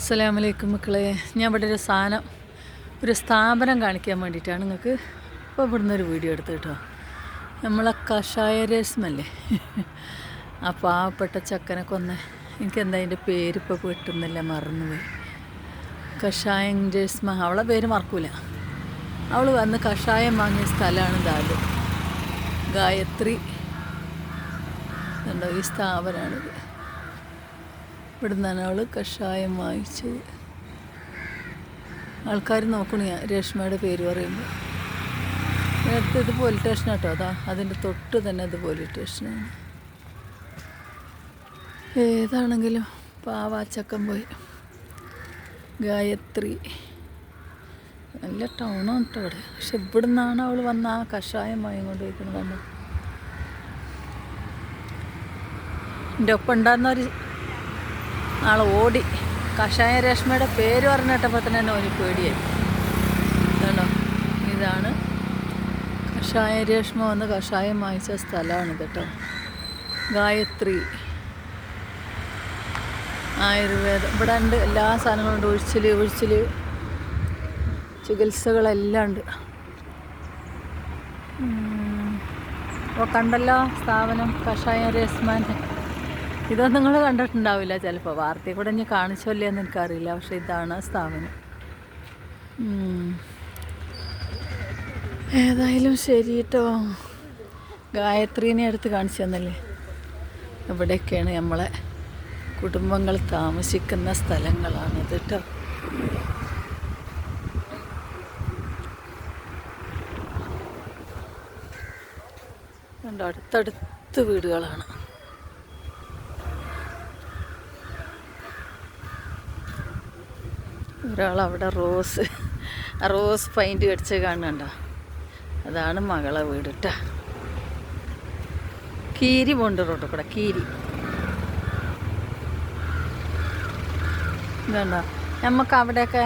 അസ്സലാമലൈക്കും മക്കളെ. ഞാൻ ഇവിടെ ഒരു സാധനം ഒരു സ്ഥാപനം കാണിക്കാൻ വേണ്ടിയിട്ടാണ് നിങ്ങൾക്ക് ഇപ്പോൾ ഇവിടുന്ന് ഒരു വീഡിയോ എടുത്ത് കേട്ടോ. നമ്മളെ കഷായ രസമല്ലേ? ആ പാവപ്പെട്ട ചക്കനെ കൊന്ന എനിക്ക് എന്താ അതിന്റെ പേരിപ്പോൾ കിട്ടുന്നില്ല മറന്നുപോയി. കഷായം രസ്മ അവളെ പേര് മറക്കൂല. അവൾ വന്ന് കഷായം വാങ്ങിയ സ്ഥലമാണ് ദാൽ. ഗായത്രി. ഈ സ്ഥാപനമാണിത്. ഇവിടുന്നാണ് അവൾ കഷായം വാങ്ങിച്ചത് ആൾക്കാർ നോക്കണ രേഷ്മയുടെ പേര് പറയുമ്പോൾ നേരത്തെ ഇത് പോലീസ് സ്റ്റേഷൻ കേട്ടോ അതാ. അതിന്റെ തൊട്ട് തന്നെ അത് പോലീസ് സ്റ്റേഷനാണ്. ഏതാണെങ്കിലും പാവാച്ചക്കം പോയി. ഗായത്രി. നല്ല ടൗണാണ് കേട്ടോ അവിടെ. പക്ഷെ ഇവിടുന്നാണ് അവൾ വന്ന ആ കഷായം വാങ്ങിക്കൊണ്ട് പോയിക്കുന്നത് എന്റെ ഒപ്പം ഉണ്ടായിരുന്നൊരു ആൾ ഓടി. കഷായ രേഷ്മയുടെ പേര് പറഞ്ഞിട്ടപ്പോൾ തന്നെ ഒരു പേടിയായി. കേട്ടോ ഇതാണ് കഷായ രേഷ്മ വന്ന് കഷായം വാങ്ങിച്ച സ്ഥലമാണ് കേട്ടോ. ഗായത്രി. ആയുർവേദം. ഇവിടെ ഉണ്ട് എല്ലാ സാധനങ്ങളും ഉണ്ട്. ഒഴിച്ചിൽ ഒഴിച്ചിൽ ചികിത്സകളെല്ലാം ഉണ്ട്. അപ്പോൾ കണ്ടല്ലോ സ്ഥാപനം കഷായ രേസ്മാന്റെ ഇതൊന്നും നിങ്ങൾ കണ്ടിട്ടുണ്ടാവില്ല ചിലപ്പോൾ വാർത്തയിൽ കൂടെ ഇനി കാണിച്ചല്ലേ എന്ന് എനിക്കറിയില്ല. പക്ഷെ ഇതാണ് സ്ഥാപനം. ഏതായാലും ശരി കേട്ടോ ഗായത്രീനെ അടുത്ത് കാണിച്ചു തന്നല്ലേ? ഇവിടെയൊക്കെയാണ് നമ്മളെ കുടുംബങ്ങൾ താമസിക്കുന്ന സ്ഥലങ്ങളാണിത് കേട്ടോ കണ്ടോ അടുത്തടുത്ത് വീടുകളാണ്. ഒരാൾ അവിടെ റോസ് റോസ് പെയിന്റ് കടിച്ച് കാണുന്നുണ്ടോ? അതാണ് മകളെ വീട് കീരി പോണ്ട് റോഡ് കൂടെ കീരി. ഇതുണ്ടോ? നമുക്ക് അവിടെയൊക്കെ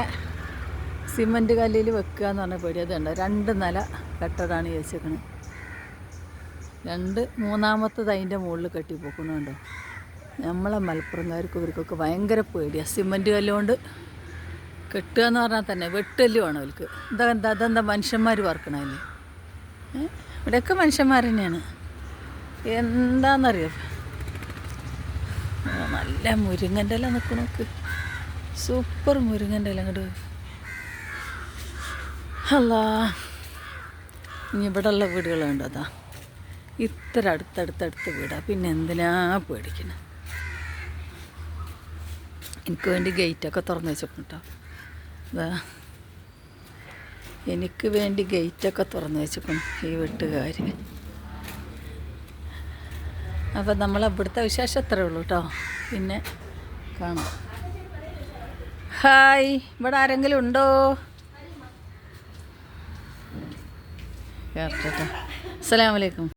സിമന്റ് കല്ലിൽ വെക്കുക എന്ന് പറഞ്ഞ പേടി അതുണ്ടോ? രണ്ട് നില കെട്ടതാണ് ചോദിച്ചേക്കണത് രണ്ട് മൂന്നാമത്തത് അതിന്റെ മുകളിൽ കെട്ടി പോക്കണുണ്ടോ? നമ്മളെ മലപ്പുറംകാർക്ക് ഇവർക്കൊക്കെ ഭയങ്കര പേടിയാണ് സിമന്റ് കല്ലുകൊണ്ട് കെട്ടുക എന്ന് പറഞ്ഞാൽ തന്നെ വെട്ടല്ലുമാണ് അവർക്ക് എന്താ എന്താ അതെന്താ മനുഷ്യന്മാർ പറക്കണല്ലേ ഇവിടെയൊക്കെ മനുഷ്യന്മാർ തന്നെയാണ്. എന്താണെന്നറിയോ നല്ല മുരിങ്ങന്റെ ഇല നിൽക്കണ സൂപ്പർ മുരിങ്ങന്റെ ഇല അങ്ങോട്ട് അല്ലാ ഇനി ഇവിടെ ഉള്ള വീടുകളുണ്ട് അതാ. ഇത്ര അടുത്തടുത്തടുത്ത് വീടാ. പിന്നെ എന്തിനാ പേടിക്കണേ? എനിക്ക് വേണ്ടി ഗേറ്റൊക്കെ തുറന്ന് വെച്ചിട്ടുണ്ടോ എനിക്ക് വേണ്ടി ഗേറ്റൊക്കെ തുറന്നു വെച്ചിട്ടുണ്ട് ഈ വീട്ടുകാർ അപ്പം നമ്മൾ ഇവിടുത്തെ വിശേഷം അത്രേ ഉള്ളൂ കേട്ടോ പിന്നെ കാണാം. ഹായ് ഇവിടെ ആരെങ്കിലും ഉണ്ടോ? കേട്ടോ അസ്സലാമലൈക്കും